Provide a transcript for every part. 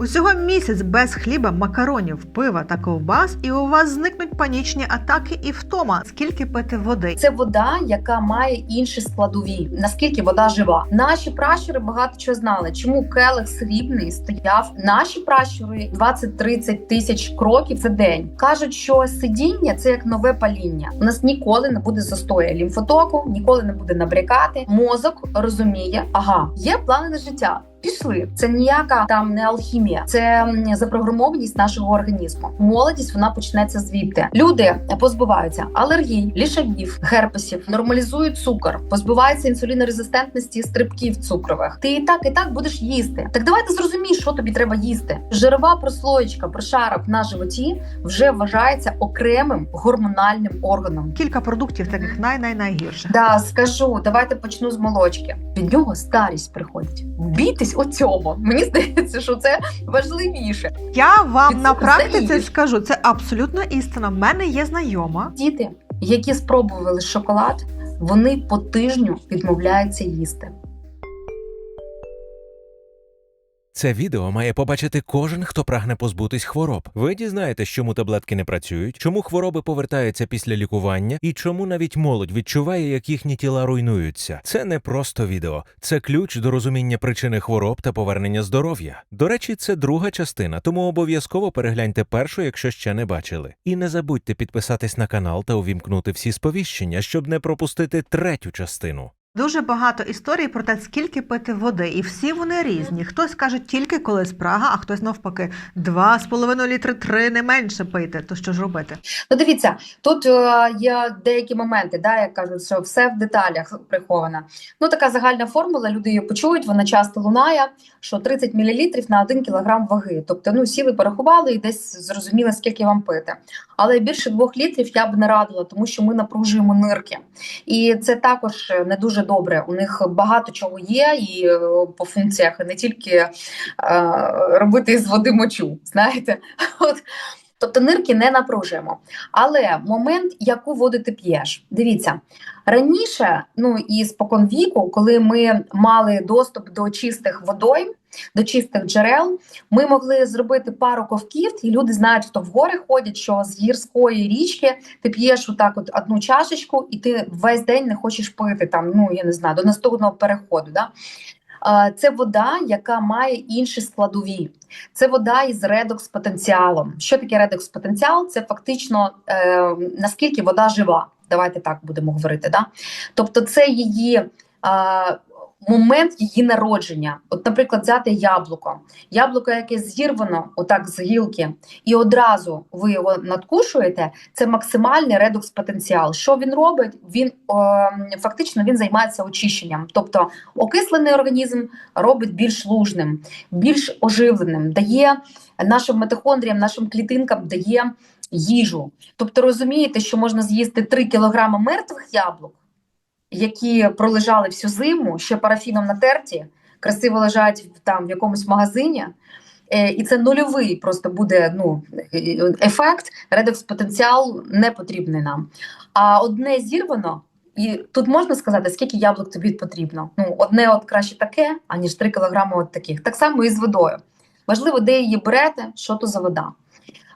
Усього місяць без хліба, макаронів, пива та ковбас, і у вас зникнуть панічні атаки і втома. Скільки пити води? Це вода, яка має інші складові. Наскільки вода жива? Наші пращури багато чого знали. Чому келих срібний стояв? Наші пращури 20-30 тисяч кроків за день. кажуть, що сидіння це як нове паління. У нас ніколи не буде застоя лімфотоку, ніколи не буде набрякати. Мозок розуміє, ага, є плани на життя. Пішли, це ніяка там не алхімія, це запрограмованість нашого організму. Молодість вона почнеться звідти. Люди позбуваються алергій, лішагів, герпесів, нормалізують цукор, позбуваються інсулінорезистентності, стрибків цукрових. Ти і так, і так будеш їсти. Так давайте зрозумієш, що тобі треба їсти. Жирова прослоєчка, прошарок на животі вже вважається окремим гормональним органом. Кілька продуктів таких най-най-найгірших. Да, скажу, давайте почну з молочки. Від нього старість приходить. Бійтесь у цьому. Мені здається, що це важливіше. Я вам Від на практиці залежить. скажу, це абсолютно істина. В мене є знайома. Діти, які спробували шоколад, вони по тижню відмовляються їсти. Це відео має побачити кожен, хто прагне позбутись хвороб. Ви дізнаєтесь, чому таблетки не працюють, чому хвороби повертаються після лікування, і чому навіть молодь відчуває, як їхні тіла руйнуються. Це не просто відео, це ключ до розуміння причини хвороб та повернення здоров'я. До речі, це друга частина, тому обов'язково перегляньте першу, якщо ще не бачили. І не забудьте підписатись на канал та увімкнути всі сповіщення, щоб не пропустити третю частину. Дуже багато історій про те, скільки пити води, і всі вони різні. Хтось каже тільки коли спрага, а хтось навпаки два з половиною літри три не менше пити. То що ж робити? Ну, дивіться, тут е, є деякі моменти, да, як кажуть, що все в деталях приховано. Ну, така загальна формула, люди її почують, вона часто лунає, що 30 мл на 1 кг ваги. Тобто, ну, сіли, порахували і десь зрозуміли, скільки вам пити. Але більше 2 літрів я б не радила, тому що ми напружуємо нирки. І це також не дуже добре. У них багато чого є, і е, по функціях і не тільки е, робити з води мочу. Знаєте, от. Тобто нирки не напружуємо. Але момент, яку воду ти п'єш, дивіться раніше, ну і спокон віку, коли ми мали доступ до чистих водойм, до чистих джерел, ми могли зробити пару ковків, і люди знають, хто в гори ходять, що з гірської річки ти п'єш отак от одну чашечку, і ти весь день не хочеш пити там, ну я не знаю, до наступного переходу. Да? Це вода, яка має інші складові. Це вода із редокс-потенціалом. Що таке редокс-потенціал? Це фактично е, наскільки вода жива. Давайте так будемо говорити. Да? Тобто, це її е, момент її народження. От, наприклад, взяти яблуко. Яблуко, яке зірвано, отак з гілки, і одразу ви його надкушуєте. Це максимальний редокс-потенціал. Що він робить? Він е, фактично він займається очищенням. Тобто окислений організм робить більш лужним, більш оживленим, дає нашим митохондріям, нашим клітинкам дає їжу. Тобто розумієте, що можна з'їсти 3 кілограми мертвих яблук, які пролежали всю зиму, ще парафіном натерті, красиво лежать там в якомусь магазині. Е, І це нульовий просто буде ну, ефект, редокс-потенціал не потрібний нам. А одне зірвано, і тут можна сказати, скільки яблук тобі потрібно. Ну, одне от краще таке, аніж 3 кілограми от таких. Так само і з водою. Важливо, де її берете, що то за вода.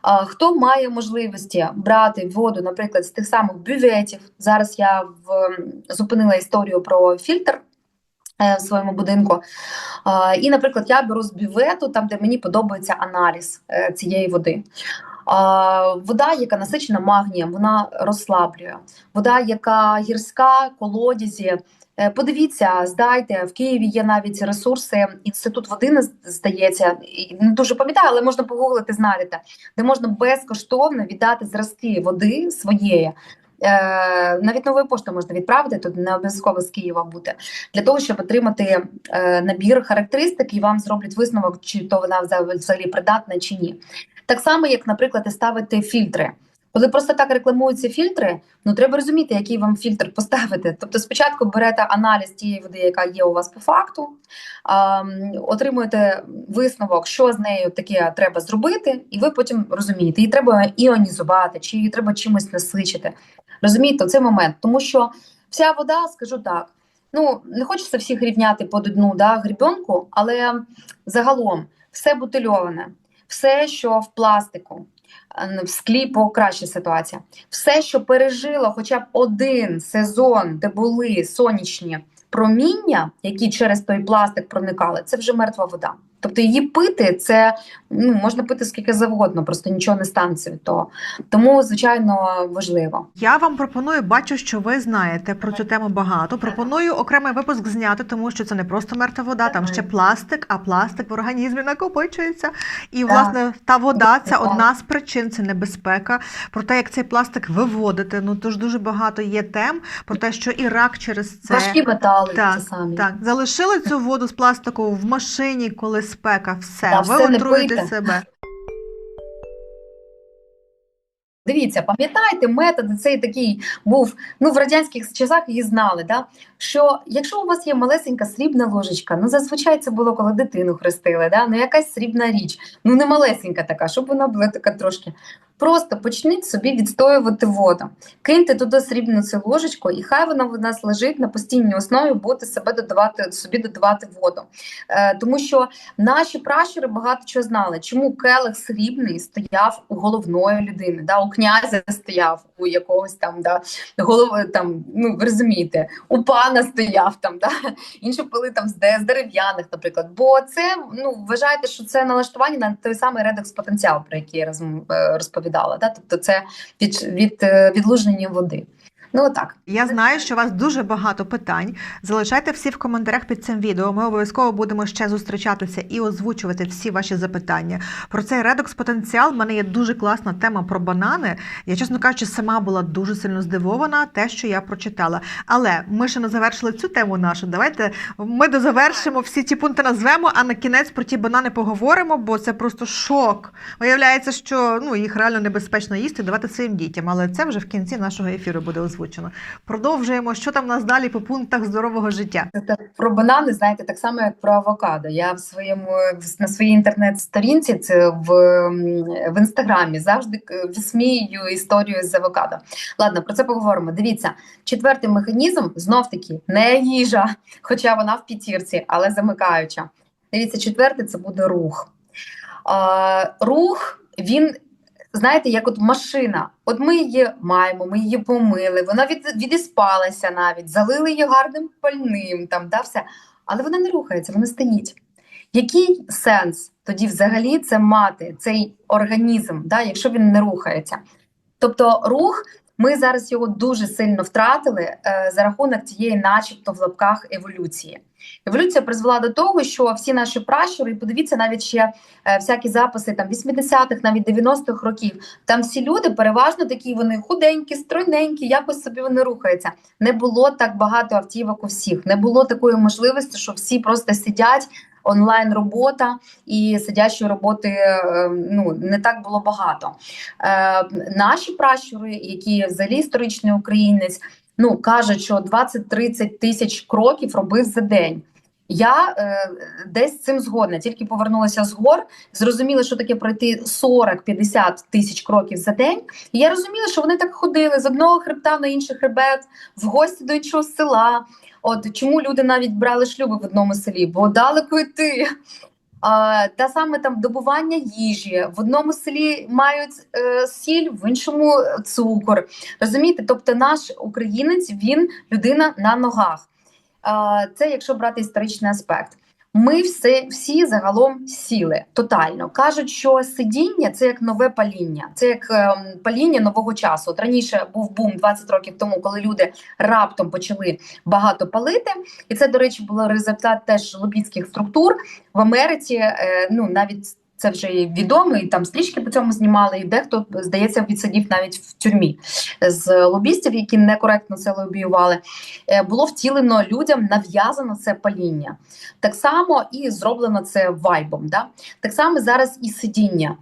Хто має можливості брати воду, наприклад, з тих самих бюветів. Зараз я в, зупинила історію про фільтр е, в своєму будинку. І, наприклад, я беру з бювету, там, де мені подобається аналіз е, цієї води. Вода, яка насичена магнієм, вона розслаблює. Вода, яка гірська, колодязі. Е, Подивіться, здайте в Києві є навіть ресурси. Інститут води здається, не дуже пам'ятаю, але можна погуглити, знайдете, де можна безкоштовно віддати зразки води своєї. Е, навіть новою поштою можна відправити, тут не обов'язково з Києва бути, для того, щоб отримати е, набір характеристик і вам зроблять висновок, чи то вона взагалі придатна чи ні. Так само, як, наприклад, і ставити фільтри. Коли просто так рекламуються фільтри, ну треба розуміти, який вам фільтр поставити. Тобто, спочатку берете аналіз тієї води, яка є у вас по факту, а, отримуєте висновок, що з нею таке треба зробити, і ви потім розумієте, її треба іонізувати, чи її треба чимось насичити. Розумієте, це момент, тому що вся вода, скажу так. Ну, не хочеться всіх рівняти під одну да, грібенку, але загалом все бутильоване, все, що в пластику, в склі покраща ситуація, все, що пережило хоча б один сезон, де були сонячні проміння, які через той пластик проникали, це вже мертва вода. Тобто її пити це ну можна пити скільки завгодно, просто нічого не станеться від того. Тому звичайно важливо. Я вам пропоную, бачу, що ви знаєте про цю тему багато. Пропоную окремий випуск зняти, тому що це не просто мертва вода, там ще пластик, а пластик в організмі накопичується. І власне та вода це одна з причин, це небезпека. Про те, як цей пластик виводити. Ну тож дуже багато є тем про те, що і рак через це. Важкі метали Так, самі. Так, залишили цю воду з пластику в машині, коли спека, все, Та ви все себе. Дивіться, пам'ятаєте, метод цей такий був. Ну в радянських часах її знали. Да? Що якщо у вас є малесенька срібна ложечка, ну зазвичай це було коли дитину хрестили, да? ну якась срібна річ, ну не малесенька така, щоб вона була така трошки. Просто почніть собі відстоювати воду. Киньте туди срібну цю ложечку, і хай вона в нас лежить на постійній основі, будете себе додавати собі додавати воду. Е, тому що наші пращури багато чого знали. Чому келих срібний стояв у головної людини, да, у князя стояв, у якогось там да, голови, там, ну ви розумієте, у пана стояв там, да, інші пили там з, дерев'яних, наприклад. Бо це ну вважайте, що це налаштування на той самий редекс потенціал, про який я розм- розповідала. Да? Тобто це від, від, е, відлуження води. Ну отак. Я знаю, що у вас дуже багато питань. Залишайте всі в коментарях під цим відео. Ми обов'язково будемо ще зустрічатися і озвучувати всі ваші запитання. Про цей редокс потенціал. У мене є дуже класна тема про банани. Я, чесно кажучи, сама була дуже сильно здивована те, що я прочитала. Але ми ще не завершили цю тему нашу. Давайте ми дозавершимо всі ті пункти назвемо, а на кінець про ті банани поговоримо, бо це просто шок. Виявляється, що ну їх реально небезпечно їсти, давати своїм дітям. Але це вже в кінці нашого ефіру буде озвучено. Продовжуємо, що там у нас далі по пунктах здорового життя. Це про банани, знаєте, так само як про авокадо. Я в своєму на своїй інтернет-сторінці, це в, в інстаграмі, завжди висміюю історію з авокадо. Ладно, про це поговоримо. Дивіться, четвертий механізм знов таки не їжа, хоча вона в п'ятірці, але замикаюча. Дивіться, четвертий це буде рух. Рух він. Знаєте, як от машина. От ми її маємо, ми її помили, вона від, відіспалася навіть, залили її гарним пальним, там, да, все. але вона не рухається, вона стоїть. Який сенс тоді взагалі це мати, цей організм, да, якщо він не рухається? Тобто рух, ми зараз його дуже сильно втратили е, за рахунок цієї, начебто, в лапках еволюції. Еволюція призвела до того, що всі наші пращури, подивіться навіть ще е, всякі записи там 80-х, навіть 90-х років. Там всі люди переважно такі, вони худенькі, стройненькі, якось собі вони рухаються. Не було так багато автівок у всіх, не було такої можливості, що всі просто сидять. Онлайн робота і сидячої роботи е, ну не так було багато. Е, наші пращури, які взагалі історичний українець, ну кажуть, що 20-30 тисяч кроків робив за день. Я е, десь цим згодна. Тільки повернулася з гор, зрозуміла, що таке пройти 40-50 тисяч кроків за день. І я розуміла, що вони так ходили з одного хребта на інший хребет, в гості до іншого села. От чому люди навіть брали шлюби в одному селі, бо далеко йти. А, та саме там добування їжі в одному селі мають е, сіль, в іншому цукор. Розумієте? Тобто, наш українець він людина на ногах. А, це якщо брати історичний аспект. Ми все, всі загалом сіли тотально. Кажуть, що сидіння це як нове паління, це як ем, паління нового часу. От раніше був бум 20 років тому, коли люди раптом почали багато палити. І це, до речі, було результат теж лобістських структур в Америці. Е, ну навіть це вже і відомо, і там стрічки по цьому знімали, і дехто, здається, відсидів навіть в тюрмі з лобістів, які некоректно це лобіювали. Е, було втілено людям, нав'язано це паління. Так само і зроблено це вайбом. Да? Так само зараз і сидіння.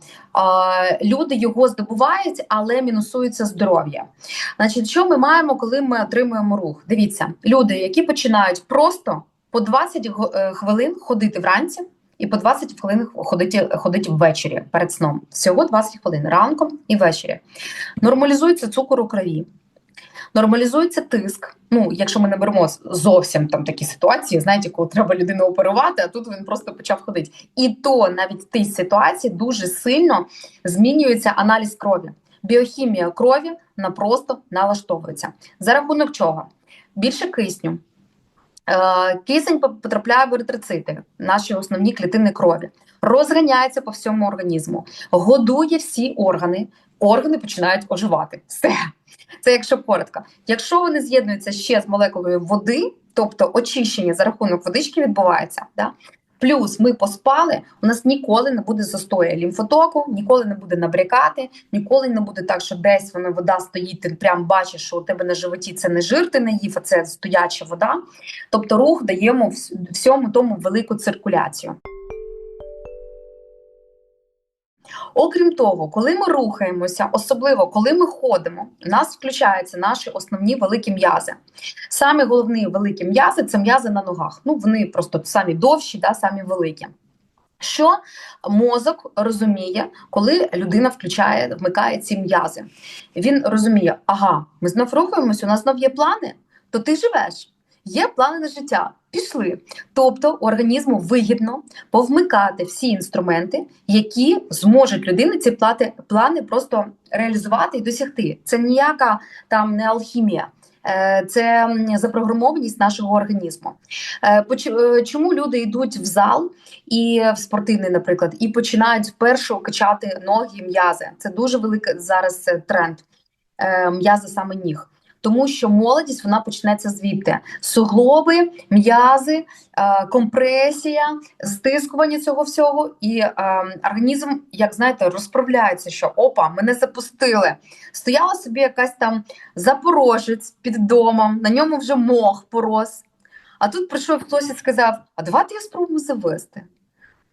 Люди його здобувають, але мінусується здоров'я. Значить, що ми маємо, коли ми отримуємо рух? Дивіться, люди, які починають просто по 20 е, хвилин ходити вранці. І по 20 хвилин ходити, ходити ввечері перед сном. Всього 20 хвилин ранком і ввечері. Нормалізується цукор у крові. Нормалізується тиск. Ну, якщо ми не беремо зовсім там такі ситуації, знаєте, коли треба людину оперувати, а тут він просто почав ходити. І то навіть в тій ситуації дуже сильно змінюється аналіз крові. Біохімія крові вона просто налаштовується. За рахунок чого? Більше кисню. Е, Кисень потрапляє в еритроцити, наші основні клітини крові, розганяється по всьому організму, годує всі органи, органи починають оживати. Все. Це якщо коротко. Якщо вони з'єднуються ще з молекулою води, тобто очищення за рахунок водички відбувається, да? Плюс ми поспали, у нас ніколи не буде застоя лімфотоку, ніколи не буде набрякати, ніколи не буде так, що десь вона вода стоїть, ти прям бачиш, що у тебе на животі це не жир, ти не їв, а це стояча вода. Тобто рух даємо всьому тому велику циркуляцію. Окрім того, коли ми рухаємося, особливо коли ми ходимо, у нас включаються наші основні великі м'язи. Самі головні великі м'язи це м'язи на ногах. Ну вони просто самі довші, да, самі великі. Що мозок розуміє, коли людина включає, вмикає ці м'язи? Він розуміє, ага, ми знов рухаємося, у нас знов є плани, то ти живеш. Є плани на життя, пішли. Тобто організму вигідно повмикати всі інструменти, які зможуть людини ці плати, плани просто реалізувати і досягти. Це ніяка там не алхімія. Е, Це запрограмованість нашого організму. Е, е, Чому люди йдуть в зал і в спортивний, наприклад, і починають спершу качати ноги, м'язи? Це дуже великий зараз тренд м'язи саме ніг. Тому що молодість вона почнеться звідти: суглоби, м'язи, е, компресія, стискування цього всього, і е, організм, як знаєте, розправляється, що опа, мене запустили. Стояла собі якась там запорожець під домом, на ньому вже мох порос. А тут прийшов хтось і сказав: А давайте я спробую завести.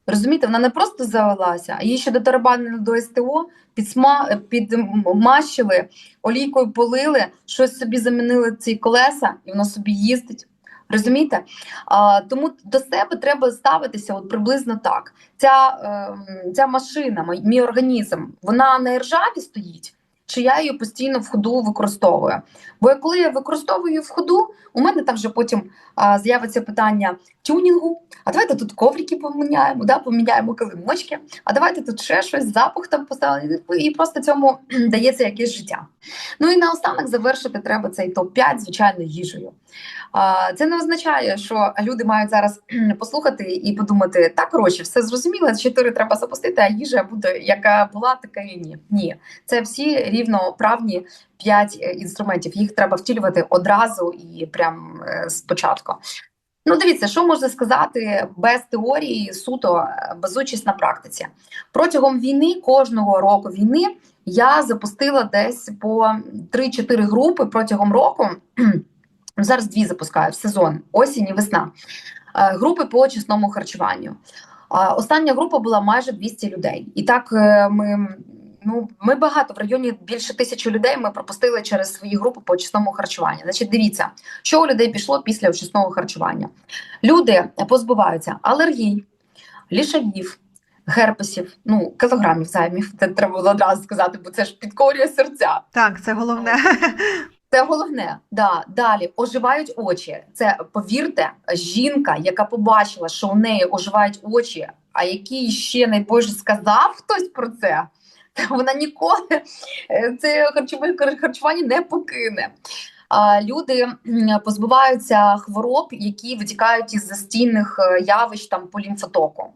Розумієте, вона не просто завелася, а її ще дотарабанили до СТО, підсма... підмащили, олійкою полили, щось собі замінили ці колеса, і воно собі їздить. Розумієте? А, тому до себе треба ставитися от приблизно так. Ця, е, ця машина, мій організм, вона на ржаві стоїть, чи я її постійно в ходу використовую? Бо коли я використовую в ходу, у мене там вже потім а, з'явиться питання тюнінгу. А давайте тут коврики поміняємо, да, поміняємо килимочки, а давайте тут ще щось, запах там поставимо, і просто цьому дається якесь життя. Ну і наостанок завершити треба цей топ-5, звичайно, їжею. Це не означає, що люди мають зараз послухати і подумати, так, коротше, все зрозуміло, чотири треба запустити, а їжа буде, яка була, така і ні. Ні, це всі рівноправні п'ять е, інструментів. Їх треба втілювати одразу і прям е, спочатку. Ну, дивіться, що можна сказати без теорії, суто е, базуючись на практиці. Протягом війни, кожного року війни, я запустила десь по 3-4 групи протягом року. Ну, Зараз дві запускаю в сезон, осінь і весна. Е, Групи по чесному харчуванню. Остання група була майже 200 людей. І так е, ми, ну, ми багато в районі більше тисячі людей ми пропустили через свої групи по чесному харчуванню. Значить, дивіться, що у людей пішло після очисного харчування. Люди позбуваються алергій, лішаїв, герпесів, ну кілограмів займів. Це треба було одразу сказати, бо це ж підкорює серця. Так, це головне. Це головне. Да. Далі оживають очі. Це повірте, жінка, яка побачила, що у неї оживають очі, а який ще найбільше сказав хтось про це. Вона ніколи е, це харчове харчування не покине. Люди позбуваються хвороб, які витікають із застійних е, явищ там по лімфотоку.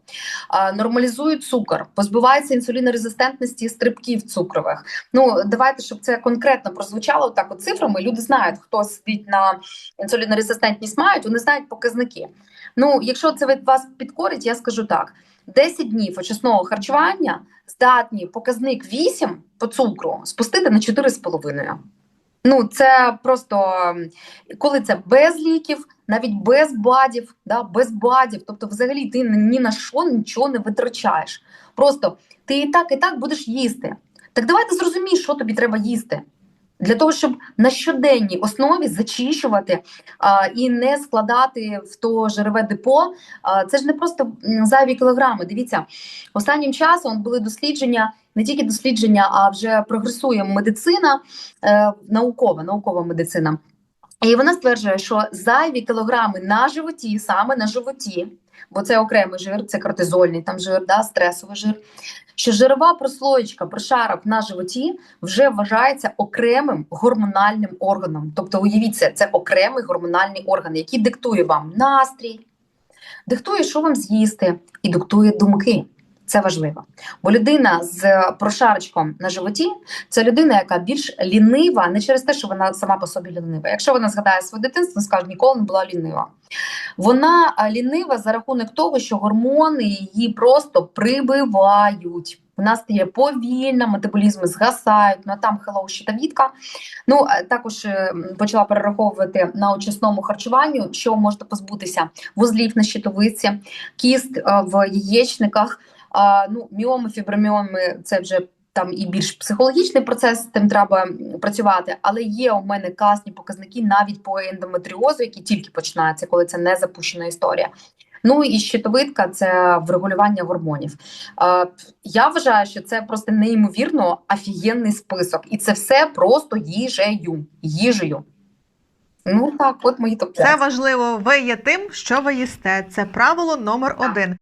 Нормалізують цукор, позбуваються інсулінорезистентності стрибків цукрових. Ну давайте, щоб це конкретно прозвучало так цифрами. Люди знають, хто сидить на інсулінорезистентність мають, вони знають показники. Ну, якщо це від вас підкорить, я скажу так: 10 днів очисного харчування здатні показник 8 по цукру спустити на 4,5. Ну, це просто коли це без ліків, навіть без бадів, да, без бадів, тобто, взагалі, ти ні на що нічого не витрачаєш. Просто ти і так, і так будеш їсти. Так давайте зрозумій, що тобі треба їсти. Для того, щоб на щоденній основі зачищувати а, і не складати в то жереве депо, а, це ж не просто зайві кілограми. Дивіться, останнім часом були дослідження, не тільки дослідження, а вже прогресує медицина, е, наукова, наукова медицина. І вона стверджує, що зайві кілограми на животі, саме на животі, бо це окремий жир, це кортизольний там жир, да, стресовий жир. Що жирова прослоєчка, прошарок на животі вже вважається окремим гормональним органом. Тобто, уявіть це, це окремий гормональний орган, який диктує вам настрій, диктує, що вам з'їсти, і диктує думки. Це важливо. Бо людина з прошарочком на животі це людина, яка більш лінива, не через те, що вона сама по собі лінива. Якщо вона згадає своє дитинство, скаже, ніколи не була лінива. Вона лінива за рахунок того, що гормони її просто прибивають. Вона стає повільна, метаболізми згасають, ну а там хеллоу щитовідка. Ну е, також е, почала перераховувати на очисному харчуванню, що можете позбутися вузлів на щитовидці, кіст е, в яєчниках. А, ну, міоми, фіброміоми це вже там і більш психологічний процес, тим треба працювати. Але є у мене класні показники навіть по ендометріозу, які тільки починаються, коли це не запущена історія. Ну і щитовидка це врегулювання гормонів. Е, я вважаю, що це просто неймовірно офігенний список, і це все просто їжею. їжею. Ну так, от мої топ Це важливо. Ви є тим, що ви їсте. Це правило номер Так. один.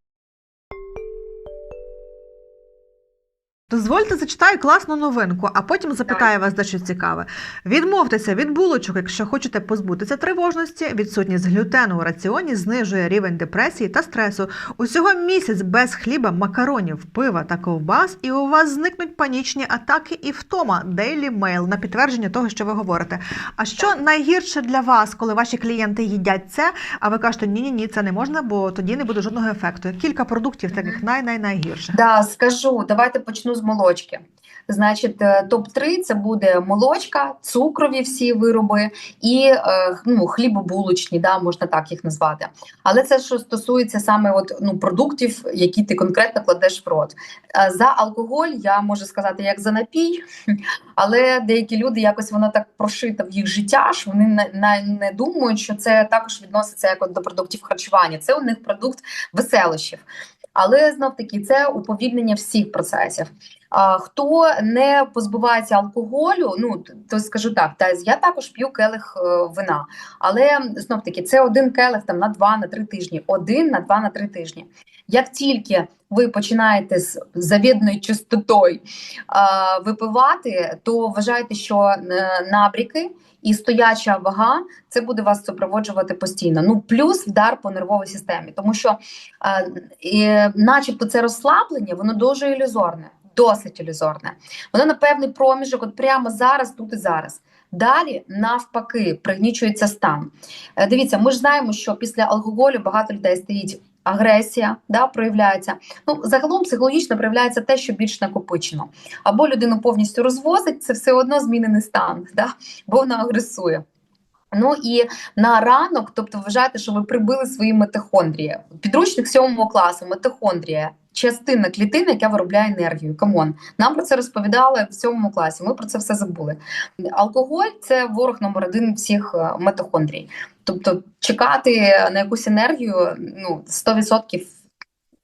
Дозвольте зачитаю класну новинку, а потім запитаю вас дещо цікаве. Відмовтеся від булочок, якщо хочете позбутися тривожності. Відсутність глютену у раціоні знижує рівень депресії та стресу. Усього місяць без хліба, макаронів, пива та ковбас, і у вас зникнуть панічні атаки і втома. Daily Mail на підтвердження того, що ви говорите. А що найгірше для вас, коли ваші клієнти їдять це, а ви кажете, ні, ні, ні, це не можна, бо тоді не буде жодного ефекту. Кілька продуктів таких най-най-найгірших. Да, скажу, давайте почну з молочки. Значить, е, топ-3 це буде молочка, цукрові всі вироби і е, ну, хлібобулочні, да, можна так їх назвати. Але це що стосується саме от, ну, продуктів, які ти конкретно кладеш в рот. Е, За алкоголь я можу сказати як за напій, але деякі люди якось воно так прошито в їх життя, що вони не думають, що це також відноситься як от до продуктів харчування. Це у них продукт веселощів. Але знов таки це уповільнення всіх процесів. А хто не позбувається алкоголю, ну то скажу так, та я також п'ю келих е, вина, але знов таки це один келих там на два на три тижні, один на два на три тижні. Як тільки ви починаєте з завідною чистотою випивати, то вважайте, що е, набріки і стояча вага це буде вас супроводжувати постійно. Ну плюс вдар по нервовій системі, тому що, е, начебто, це розслаблення, воно дуже ілюзорне, досить ілюзорне. Воно на певний проміжок, от прямо зараз, тут і зараз. Далі, навпаки, пригнічується стан. Е, Дивіться, ми ж знаємо, що після алкоголю багато людей стоїть агресія, да, проявляється. Ну, загалом психологічно проявляється те, що більш накопичено. Або людину повністю розвозить, це все одно змінений стан, да, бо вона агресує. Ну і на ранок, тобто вважайте, що ви прибили свої митохондрії. Підручник сьомого класу, митохондрія, частина клітини, яка виробляє енергію. Камон, нам про це розповідали в сьомому класі. Ми про це все забули. Алкоголь це ворог номер один всіх е, митохондрій. Тобто, чекати на якусь енергію, ну 100%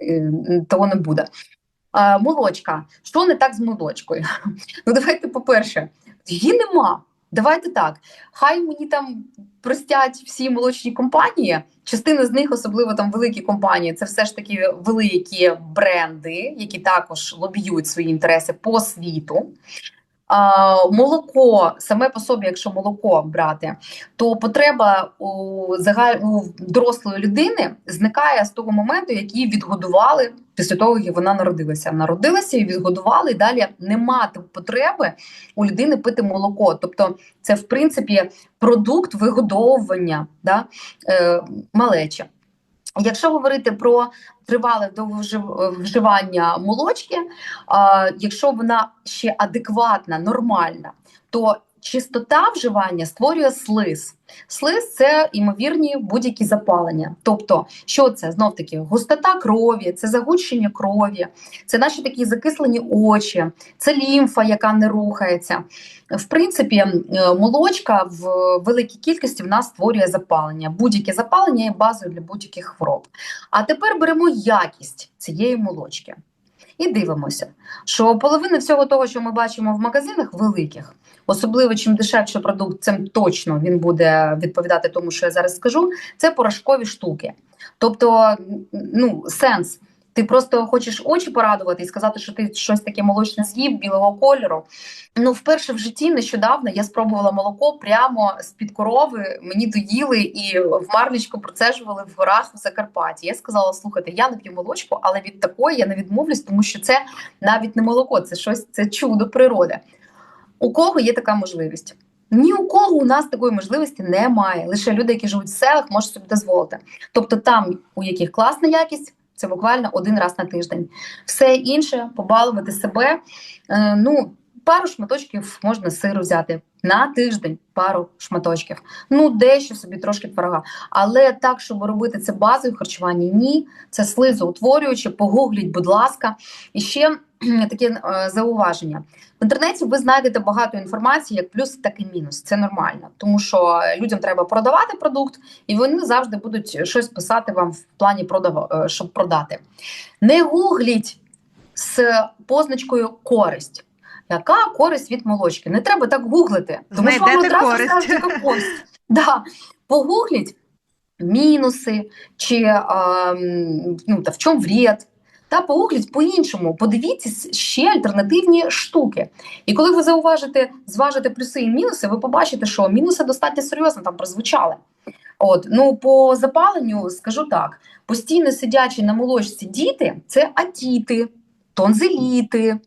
е, того не буде. Молочка. Що не так з молочкою? Ну, давайте, по-перше, її нема. Давайте так. Хай мені там простять всі молочні компанії. Частина з них, особливо там великі компанії, це все ж таки великі бренди, які також лобіюють свої інтереси по світу. Молоко саме по собі, якщо молоко брати, то потреба у загаль у дорослої людини зникає з того моменту, як її відгодували після того, як вона народилася. Народилася і відгодували, і далі нема потреби у людини пити молоко. Тобто, це в принципі продукт вигодовування да, е, малечі. Якщо говорити про тривале довгожив- вживання молочки, якщо вона ще адекватна, нормальна, то чистота вживання створює слиз. Слиз це ймовірні будь-які запалення. Тобто, що це знов таки густота крові, це загущення крові, це наші такі закислені очі, це лімфа, яка не рухається. В принципі, е, молочка в великій кількості в нас створює запалення. Будь-яке запалення є базою для будь-яких хвороб. А тепер беремо якість цієї молочки. І дивимося, що половина всього того, що ми бачимо в магазинах великих, особливо чим дешевший продукт, цим точно він буде відповідати тому, що я зараз скажу. Це порошкові штуки. Тобто, ну, сенс. Ти просто хочеш очі порадувати і сказати, що ти щось таке молочне з'їв білого кольору. Ну, вперше в житті нещодавно я спробувала молоко прямо з-під корови. Мені доїли і в марлічку процежували в горах в Закарпатті. Я сказала: слухайте, я не п'ю молочку, але від такої я не відмовлюсь, тому що це навіть не молоко, це щось це чудо природи. У кого є така можливість? Ні у кого у нас такої можливості немає. Лише люди, які живуть в селах, можуть собі дозволити. Тобто, там, у яких класна якість, це буквально один раз на тиждень. Все інше побалувати себе. Е, ну, пару шматочків можна сиру взяти на тиждень, пару шматочків. Ну, дещо собі трошки творога. Але так, щоб робити це базою в харчуванні, ні. Це слизоутворююче, погугліть, будь ласка. І ще таке е, зауваження. В інтернеті ви знайдете багато інформації, як плюс, так і мінус. Це нормально, тому що людям треба продавати продукт, і вони завжди будуть щось писати вам в плані продав, е, щоб продати. Не гугліть з позначкою користь. Яка користь від молочки? Не треба так гуглити, тому що вам одразу скажуть, яка користь. Да. Погугліть мінуси, чи а, ну, та в чому вред. Та погугліть по-іншому, подивіться ще альтернативні штуки. І коли ви зауважите, зважите плюси і мінуси, ви побачите, що мінуси достатньо серйозно там прозвучали. От, ну по запаленню скажу так: постійно сидячі на молочці діти це атіти, тонзиліти, е,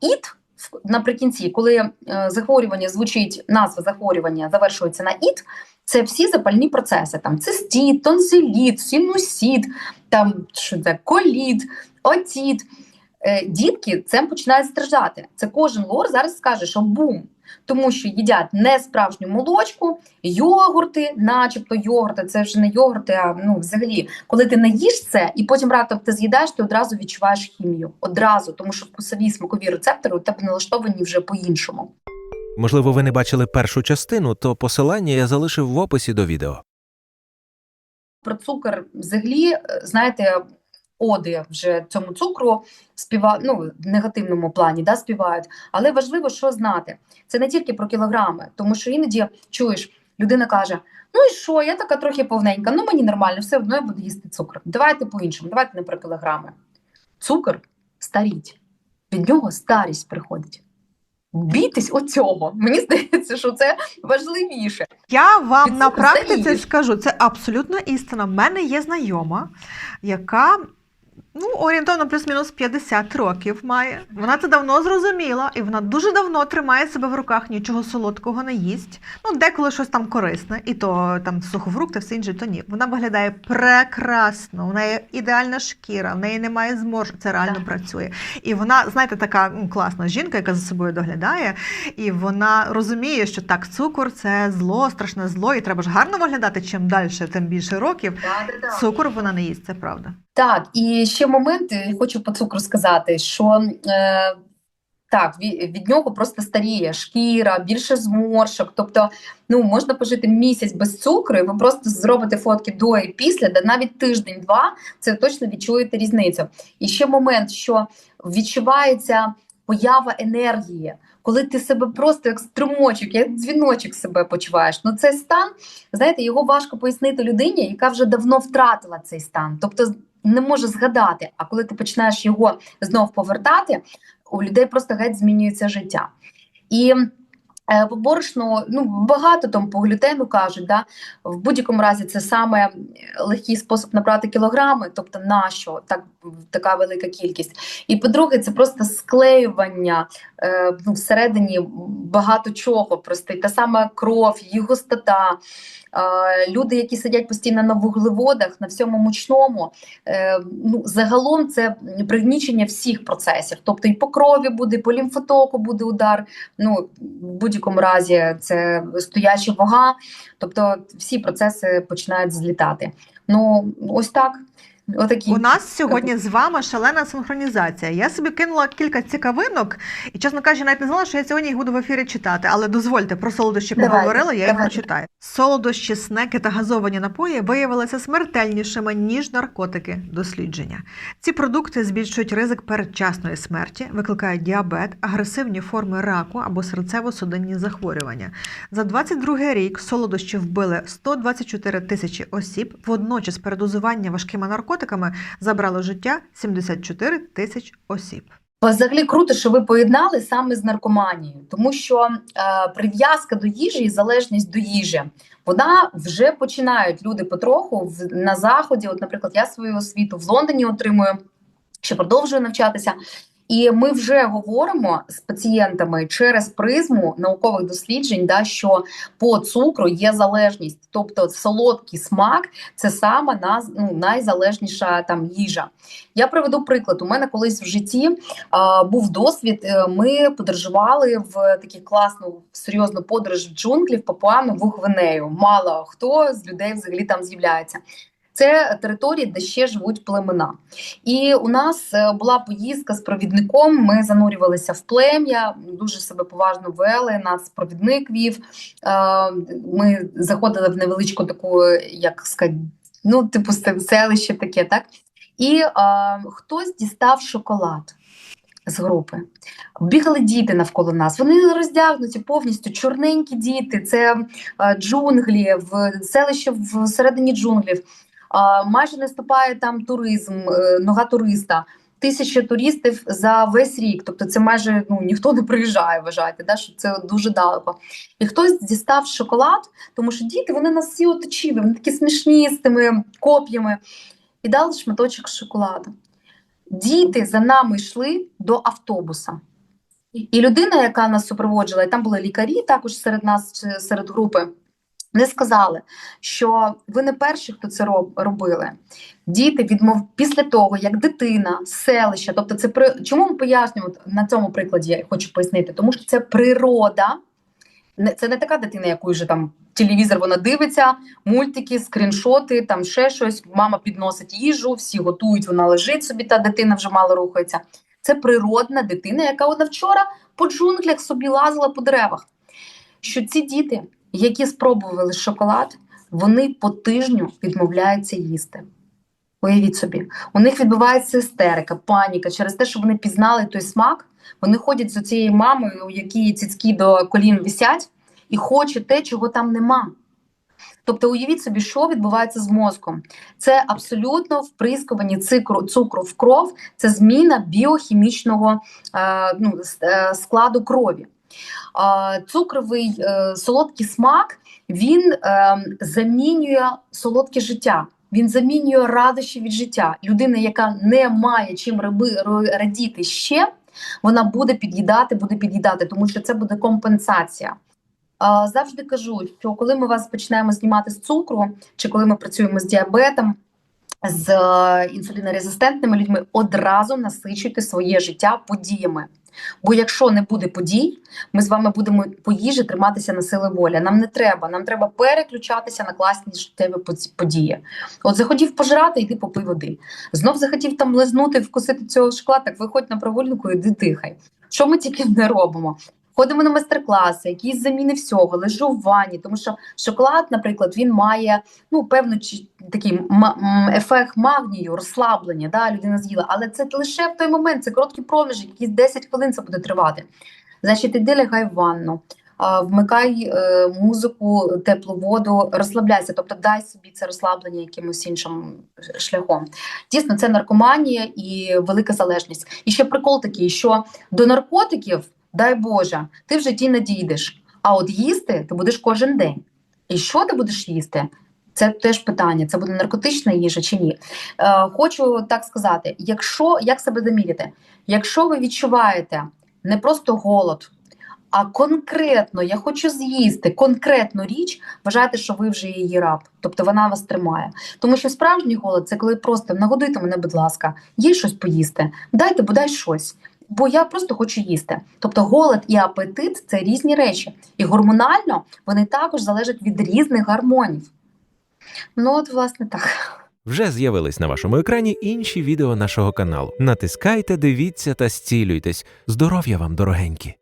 іт. в- Наприкінці, коли е, захворювання звучить, назва захворювання завершується на іт, це всі запальні процеси. Там цистіт, тонсиліт, синусіт, там що це, коліт, отіт. Е, дітки цим починають страждати. Це кожен лор зараз скаже, що бум, тому що їдять не справжню молочку, йогурти, начебто йогурти, це вже не йогурти, а ну взагалі, коли ти не їш це і потім раптом ти з'їдаєш, ти одразу відчуваєш хімію. Одразу, тому що вкусові смакові рецептори у тебе налаштовані вже по-іншому. Можливо, ви не бачили першу частину, то посилання я залишив в описі до відео. про цукор взагалі, е, знаєте, оди вже цьому цукру співа, ну, в негативному плані да, співають. Але важливо, що знати. Це не тільки про кілограми, тому що іноді чуєш, людина каже: ну і що, я така трохи повненька, ну мені нормально, все одно я буду їсти цукор. Давайте по-іншому, давайте не про кілограми. Цукор старіть, від нього старість приходить. Бійтесь оцього. Мені здається, що це важливіше. Я вам Від на практиці скажу, це абсолютно істина. В мене є знайома, яка ну, орієнтовно плюс-мінус 50 років має. Вона це давно зрозуміла, і вона дуже давно тримає себе в руках, нічого солодкого не їсть. Ну, деколи щось там корисне, і то там сухофрукти, все інше, то ні. Вона виглядає прекрасно, у неї ідеальна шкіра, в неї немає зморшок, це реально Так. працює. І вона, знаєте, така ну, класна жінка, яка за собою доглядає, і вона розуміє, що так, цукор це зло, страшне зло, і треба ж гарно виглядати. Чим далі, тим більше років. Цукор вона не їсть, це правда. Так, і ще момент, е, хочу по цукру сказати, що е, так, від нього просто старіє шкіра, більше зморшок. Тобто, ну можна пожити місяць без цукру, і ви просто зробите фотки до і після, де навіть тиждень-два, це точно відчуєте різницю. І ще момент, що відчувається поява енергії. Коли ти себе просто як струмочок, як дзвіночок себе почуваєш. Ну цей стан, знаєте, його важко пояснити людині, яка вже давно втратила цей стан. Тобто не може згадати. А коли ти починаєш його знов повертати, у людей просто геть змінюється життя. І по борошну, ну багато там по глютену кажуть, да? в будь-якому разі це саме легкий спосіб набрати кілограми, тобто нащо так, така велика кількість. І по-друге, це просто склеювання е, ну, всередині багато чого. Просто та сама кров, її густота. Е, люди, які сидять постійно на вуглеводах, на всьому мучному, е, ну, загалом це пригнічення всіх процесів. Тобто і по крові буде, і по лімфотоку буде удар. Ну, будь будь-якому разі це стояча вага, тобто всі процеси починають злітати. Ну ось так. Отакі. У нас сьогодні з вами шалена синхронізація. Я собі кинула кілька цікавинок, і чесно кажучи, навіть не знала, що я сьогодні їх буду в ефірі читати. Але дозвольте про солодощі Давайте, поговорила, я їх прочитаю. Солодощі, снеки та газовані напої виявилися смертельнішими ніж наркотики. Дослідження. Ці продукти збільшують ризик передчасної смерті, викликають діабет, агресивні форми раку або серцево-судинні захворювання. За 22 рік солодощі вбили 124 тисячі осіб. Водночас передозування важкими наркотиками забрало життя 74 тисяч осіб. Взагалі круто, що ви поєднали саме з наркоманією, тому що е, прив'язка до їжі і залежність до їжі, вона вже починають люди потроху в, на заході. От, наприклад, я свою освіту в Лондоні отримую, ще продовжую навчатися. І ми вже говоримо з пацієнтами через призму наукових досліджень, да, що по цукру є залежність, тобто солодкий смак це саме наз, ну, найзалежніша там їжа. Я приведу приклад. У мене колись в житті а, був досвід. е, Ми подорожували в таку класну серйозну подорож в джунглі в Папуану в Гвинею. Мало хто з людей взагалі там з'являється. Це території, де ще живуть племена. І у нас е, була поїздка з провідником. Ми занурювалися в плем'я, дуже себе поважно вели. Нас провідник вів. Е, Ми заходили в невеличку таку, як сказати, ну, типу селище таке, так? І е, хтось дістав шоколад з групи. Бігали діти навколо нас. Вони роздягнуті повністю, чорненькі діти. Це джунглі, в селище всередині джунглів. Майже не ступає там туризм, е, нога туриста. Тисяча туристів за весь рік. Тобто це майже ну ніхто не приїжджає, вважайте, да, що це дуже далеко. І хтось дістав шоколад, тому що діти вони нас всі оточили, вони такі смішні з тими коп'ями, і дали шматочок шоколаду. Діти за нами йшли до автобуса. І людина, яка нас супроводжувала, і там були лікарі також серед нас, серед групи, не сказали, що ви не перші, хто це роб- робили. Діти відмов після того, як дитина, з селища, тобто це при чому ми пояснюємо на цьому прикладі, я хочу пояснити, тому що це природа. Це не така дитина, яку вже там телевізор вона дивиться, мультики, скріншоти, там ще щось. Мама підносить їжу, всі готують, вона лежить собі, та дитина вже мало рухається. Це природна дитина, яка вона вчора по джунглях собі лазила по деревах. Що ці діти, які спробували шоколад, вони по тижню відмовляються їсти. Уявіть собі, у них відбувається істерика, паніка через те, що вони пізнали той смак. Вони ходять з цією мамою, у якій цицьки до колін висять, і хочуть те, чого там нема. Тобто, уявіть собі, що відбувається з мозком. Це абсолютно вприскування цукру в кров, це зміна біохімічного е, ну, е, складу крові. Цукровий е, солодкий смак він е, замінює солодке життя. Він замінює радощі від життя. Людина, яка не має чим радіти ще, вона буде під'їдати, буде під'їдати, тому що це буде компенсація. Завжди кажу, що коли ми вас починаємо знімати з цукру, чи коли ми працюємо з діабетом, з е, інсулінорезистентними людьми, одразу насичуйте своє життя подіями. Бо якщо не буде подій, ми з вами будемо по їжі триматися на сили волі. Нам не треба, нам треба переключатися на класні життєві події. От захотів пожрати, йди попий води. Знов захотів там лизнути, вкусити цього шкла, так виходь на прогулянку, іди дихай. Що ми тільки не робимо? Ходимо на майстер-класи, якісь заміни всього, лежу в ванні, тому що шоколад, наприклад, він має ну певну чи- такий ефект магнію, розслаблення. Да, людина з'їла, але це лише в той момент, це короткий проміжок, якісь 10 хвилин це буде тривати. Значить, іди лягай в ванну, вмикай е, музику, теплу воду, розслабляйся, тобто дай собі це розслаблення якимось іншим шляхом. Дійсно, це наркоманія і велика залежність. І ще прикол такий, що до наркотиків, дай Боже, ти в житті не дійдеш. А от їсти ти будеш кожен день. І що ти будеш їсти? Це теж питання: це буде наркотична їжа чи ні? Е, хочу так сказати: якщо як себе заміряти, якщо ви відчуваєте не просто голод, а конкретно я хочу з'їсти конкретну річ, вважайте, що ви вже її раб, тобто вона вас тримає. Тому що справжній голод це коли просто нагодуйте мене, будь ласка, є щось поїсти, дайте бодай щось. Бо я просто хочу їсти. Тобто голод і апетит це різні речі. І гормонально вони також залежать від різних гормонів. Ну, от, власне, так. Вже з'явились на вашому екрані інші відео нашого каналу. Натискайте, дивіться та зцілюйтесь. Здоров'я вам, дорогенькі!